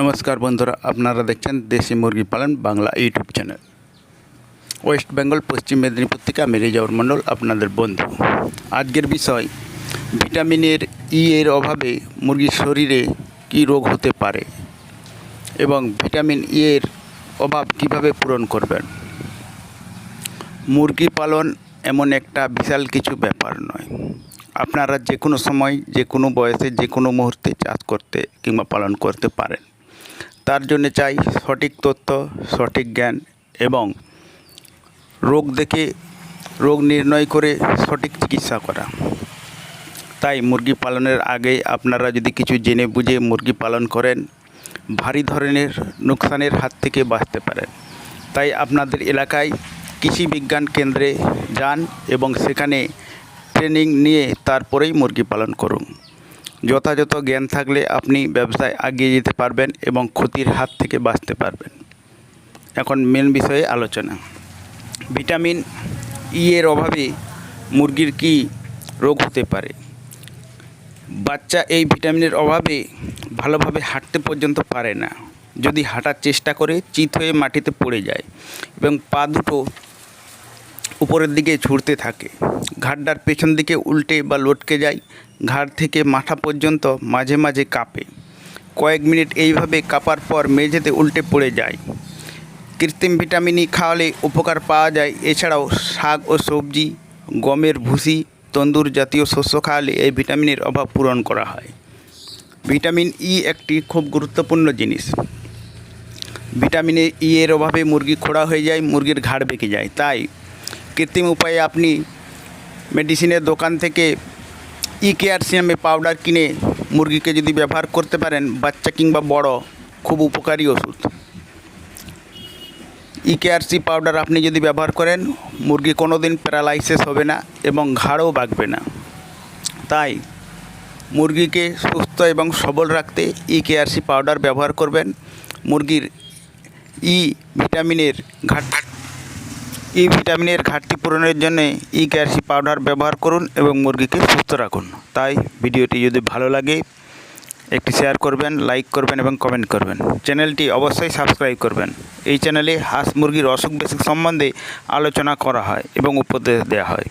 নমস্কার বন্ধুরা, আপনারা দেখছেন দেশি মুরগি পালন Bangla YouTube channel. West Bengal, পশ্চিম মেদিনীপুর থেকে আমি রেজাউর মণ্ডল, আপনাদের বন্ধু। আজকের বিষয় ভিটামিনের ই এর অভাবে মুরগির শরীরে কী রোগ হতে পারে এবং ভিটামিন ই এর অভাব কীভাবে পূরণ করবেন? মুরগি পালন এমন একটা বিশাল কিছু ব্যাপার নয়। আপনারা যে কোনো সময় যে কোনো বয়সে যে কোনো মুহূর্তে চাষ করতে কিংবা পালন করতে পারেন। তার জন্য চাই সঠিক তথ্য, সঠিক জ্ঞান এবং রোগ দেখে রোগ নির্ণয় করে সঠিক চিকিৎসা করা। তাই মুরগি পালনের আগে আপনারা যদি কিছু জেনে বুঝে মুরগি পালন করেন, ভারী ধরনের নোকসানের হাত থেকে বাঁচতে পারেন। তাই আপনাদের এলাকায় কৃষি বিজ্ঞান কেন্দ্রে যান এবং সেখানে ট্রেনিং নিয়ে তারপরেই মুরগি পালন করুন। যথাযথ জ্ঞান থাকলে আপনি ব্যবসায় এগিয়ে যেতে পারবেন এবং ক্ষতির হাত থেকে বাঁচতে পারবেন। এখন মেন বিষয়ে আলোচনা। ভিটামিন ই এর অভাবে মুরগির কি রোগ হতে পারে? বাচ্চা এই ভিটামিনের অভাবে ভালোভাবে হাঁটতে পর্যন্ত পারে না। যদি হাঁটার চেষ্টা করে, চিত হয়ে মাটিতে পড়ে যায় এবং পা দুটো উপরের দিকে ছুটতে থাকে। ঘাড়টার পেছন দিকে উল্টে বা লটকে যায়, ঘাড় থেকে মাথা পর্যন্ত মাঝে মাঝে কাঁপে। কয়েক মিনিট এইভাবে কাঁপার পর মেঝেতে উল্টে পড়ে যায়। কৃত্রিম ভিটামিনই খাওয়ালে উপকার পাওয়া যায়। এছাড়াও শাক ও সবজি, গমের ভুসি, তন্দুর জাতীয় শস্য খাওয়ালে এই ভিটামিনের অভাব পূরণ করা হয়। ভিটামিন ই একটি খুব গুরুত্বপূর্ণ জিনিস। ভিটামিনের ই এর অভাবে মুরগি খোড়া হয়ে যায়, মুরগির ঘাড় বেঁকে যায়। তাই কৃত্রিম উপায়ে আপনি মেডিসিনের দোকান থেকে ই কেয়ার পাউডার কিনে মুরগিকে যদি ব্যবহার করতে পারেন, বাচ্চা কিংবা বড়, খুব উপকারী ওষুধ। ই কেয়ারসি পাউডার আপনি যদি ব্যবহার করেন, মুরগি কোনো দিন প্যারালাইসিস হবে না এবং ঘাড়ও বাঁকবে না। তাই মুরগিকে সুস্থ এবং সবল রাখতে ই কেয়ারসি পাউডার ব্যবহার করবেন। মুরগির ই ভিটামিনের ঘাট ই ভিটামিনের ঘাটতি পূরণের জন্য ই ক্যালসি পাউডার ব্যবহার করুন এবং মুরগিকে সুস্থ রাখুন। তাই ভিডিওটি যদি ভালো লাগে, একটি শেয়ার করবেন, লাইক করবেন এবং কমেন্ট করবেন। চ্যানেলটি অবশ্যই সাবস্ক্রাইব করবেন। এই চ্যানেলে হাঁস মুরগির অসুখ বিসুখ সম্বন্ধে আলোচনা করা হয় এবং উপদেশ দেওয়া হয়।